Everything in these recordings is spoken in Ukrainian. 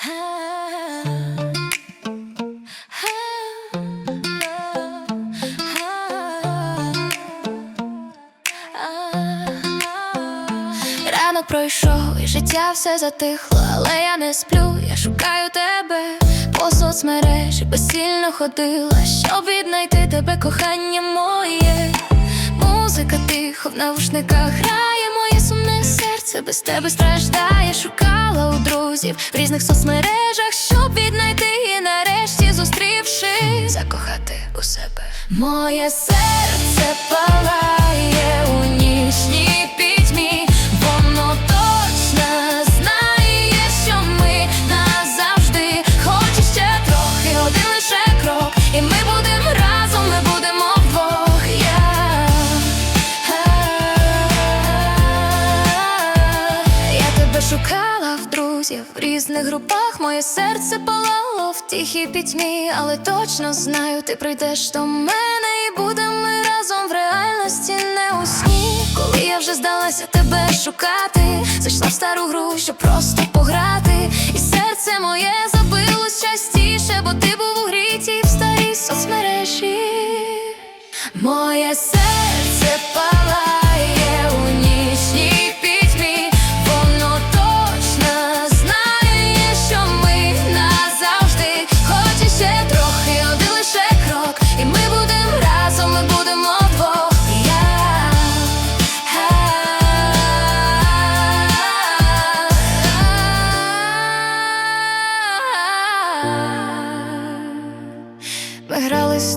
Ранок пройшов і життя все затихло, але я не сплю, я шукаю тебе по соцмережі безсильно ходила, щоб віднайти тебе, кохання моє. Музика тихо в навушниках грає моє сумне серце, без тебе страждає, шукала у друзів. В різних соцмережах, щоб віднайти. І нарешті зустрівши, закохати у себе. Моє серце палає різних групах. Моє серце палало в тихій пітьмі, але точно знаю, ти прийдеш до мене і будемо ми разом в реальності, не у сні. Коли я вже здалася тебе шукати, зайшла в стару гру, щоб просто пограти, і серце моє забилось частіше, бо ти був у грі тій в старій соцмережі. Моє серце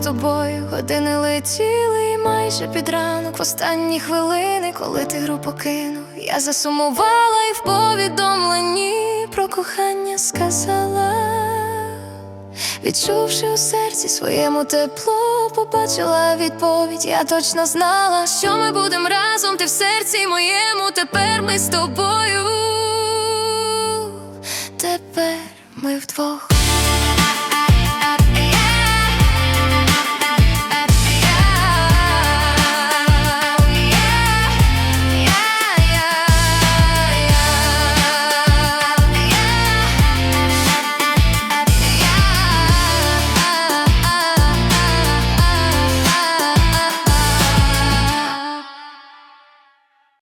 тобою, години летіли, і майже під ранок в останні хвилини, коли ти гру покинув, я засумувала і в повідомленні про кохання сказала. Відчувши у серці своєму тепло, побачила відповідь, я точно знала, що ми будемо разом, ти в серці моєму, тепер ми з тобою. Тепер ми вдвох.